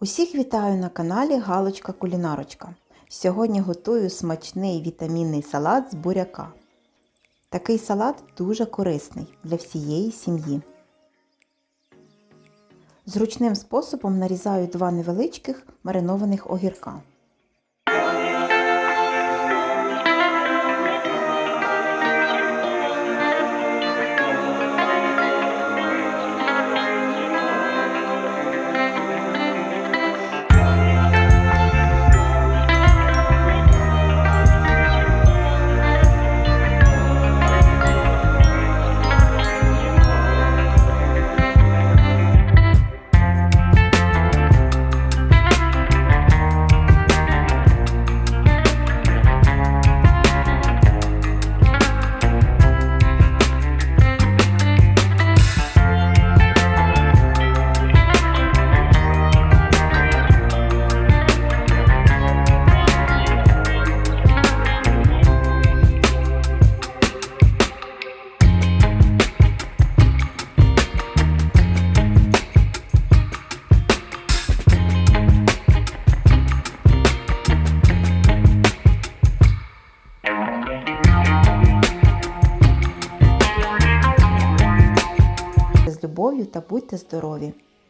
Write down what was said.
Усіх вітаю на каналі Галочка Кулінарочка. Сьогодні готую смачний вітамінний салат з буряка. Такий салат дуже корисний для всієї сім'ї. Зручним способом нарізаю два невеличких маринованих огірка. Любов'ю та будьте здорові!